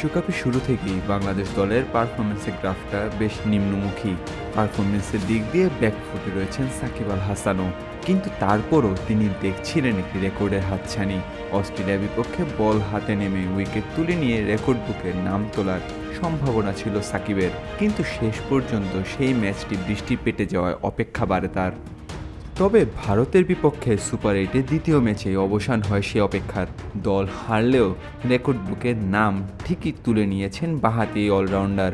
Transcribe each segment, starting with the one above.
বিশ্বকাপের শুরু থেকেই বাংলাদেশ দলের পারফরমেন্সের গ্রাফটা বেশ নিম্নমুখী। পারফরমেন্সের দিক দিয়ে ব্যাকফুটে রয়েছেন সাকিব আল হাসানও। কিন্তু তারপরও তিনি দেখছিলেন একটি রেকর্ডের হাতছানি। অস্ট্রেলিয়ার বিপক্ষে বল হাতে নেমে উইকেট তুলে নিয়ে রেকর্ড বুকে নাম তোলার সম্ভাবনা ছিল সাকিবের। কিন্তু শেষ পর্যন্ত সেই ম্যাচটি বৃষ্টি পেটে যাওয়ায় অপেক্ষা বাড়ে তার। তবে ভারতের বিপক্ষে সুপার এইটে দ্বিতীয় ম্যাচে অবসান হয় সে অপেক্ষার। দল হারলেও রেকর্ড বুকের নাম ঠিকই তুলে নিয়েছেন বাহাতি অলরাউন্ডার।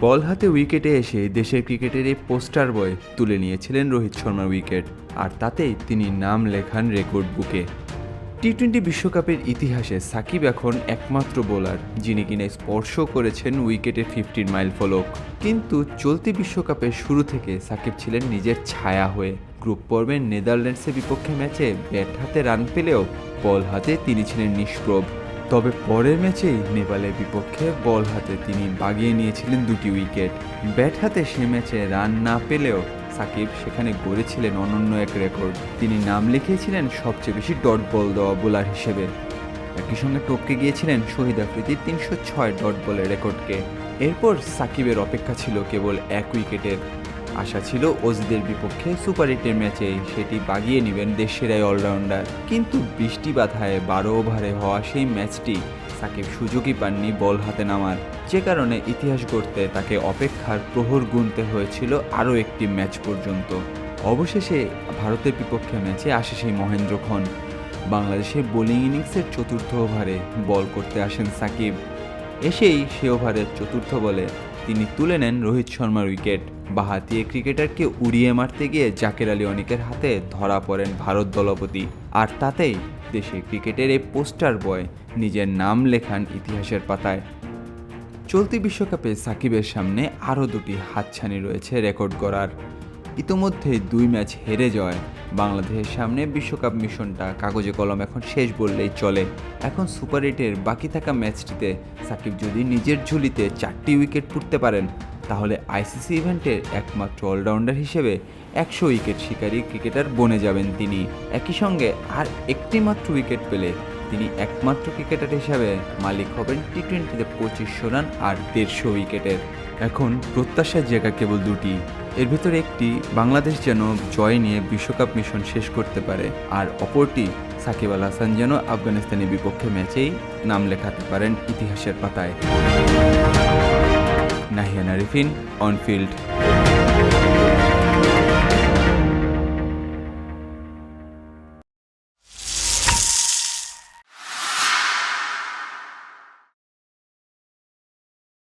বল হাতে উইকেটে এসে দেশের ক্রিকেটের এই পোস্টার বয় তুলে নিয়েছিলেন রোহিত শর্মার উইকেট, আর তাতেই তিনি নাম লেখান রেকর্ড বুকে। টি টোয়েন্টি বিশ্বকাপের ইতিহাসে সাকিব এখন একমাত্র বোলার, যিনি কিনা স্পর্শ করেছেন উইকেটের ফিফটিন মাইল ফলক। কিন্তু চলতি বিশ্বকাপের শুরু থেকে সাকিব ছিলেন নিজের ছায়া হয়ে। গ্রুপ পর্বে নেদারল্যান্ডসের বিপক্ষে ম্যাচে ব্যাট হাতে রান পেলেও বল হাতে তিনি ছিলেন নিষ্প্রভ। তবে পরের ম্যাচেই নেপালের বিপক্ষে বল হাতে তিনি বাগিয়ে নিয়েছিলেন দুটি উইকেট। ব্যাট হাতে সে ম্যাচে রান না পেলেও সাকিব সেখানে গড়েছিলেন অনন্য এক রেকর্ড তিনি নাম লিখিয়েছিলেন সবচেয়ে বেশি ডট বল দেওয়া বোলার হিসেবে। একই সঙ্গে টপকে গিয়েছিলেন শহীদ আফ্রিদির তিনশো ছয় ডট বলের রেকর্ডকে এরপর সাকিবের অপেক্ষা ছিল কেবল এক উইকেটের আশা ছিল অজিদের বিপক্ষে সুপার এইটের ম্যাচে সেটি বাগিয়ে নেবেন দেশের এই অলরাউন্ডার। কিন্তু বৃষ্টি বাধায় বারো ওভারে হওয়া সেই ম্যাচটি সাকিব সুযোগই পাননি বল হাতে নামার। যে কারণে ইতিহাস গড়তে তাকে অপেক্ষার প্রহর গুনতে হয়েছিল আরও একটি ম্যাচ পর্যন্ত। অবশেষে ভারতের বিপক্ষে ম্যাচে আসে সেই মহেন্দ্রক্ষণ বাংলাদেশের বোলিং ইনিংসের চতুর্থ ওভারে বল করতে আসেন সাকিব। এসেই সে ওভারের চতুর্থ বলে তিনি তুলে নেন রোহিত শর্মার উইকেট। বাহাতিয়ে ক্রিকেটারকে উড়িয়ে মারতে গিয়ে জাকের আলী অনেকের হাতে ধরা পড়েন ভারত দলপতি। আর তাতেই দেশে ক্রিকেটের এই পোস্টার বয় নিজের নাম লেখান ইতিহাসের পাতায়। চলতি বিশ্বকাপে সাকিবের সামনে আরও দুটি হাতছানি রয়েছে রেকর্ড করার ইতোমধ্যে দুই ম্যাচ হেরে যায়। বাংলাদেশের সামনে বিশ্বকাপ মিশনটা কাগজে কলম এখন শেষ বললেই চলে। এখন সুপার এইটের বাকি থাকা ম্যাচটিতে সাকিব যদি নিজের ঝুলিতে চারটি উইকেট পুড়তে পারেন, তাহলে আইসিসি ইভেন্টের একমাত্র অলরাউন্ডার হিসেবে একশো উইকেট শিকারী ক্রিকেটার বনে যাবেন তিনি। একই সঙ্গে আর একটি মাত্র উইকেট পেলে তিনি একমাত্র ক্রিকেটার হিসাবে মালিক হবেন টি টোয়েন্টিতে পঁচিশশো রান আর দেড়শো উইকেটের। এখন প্রত্যাশার জায়গা কেবল দুটি। এর ভিতরে একটি বাংলাদেশ যেন জয় নিয়ে বিশ্বকাপ মিশন শেষ করতে পারে, আর অপরটি সাকিব আল হাসান যেন আফগানিস্তানের বিপক্ষে ম্যাচেই নাম লেখাতে পারেন ইতিহাসের পাতায়। Nahiyana Rifin, on field.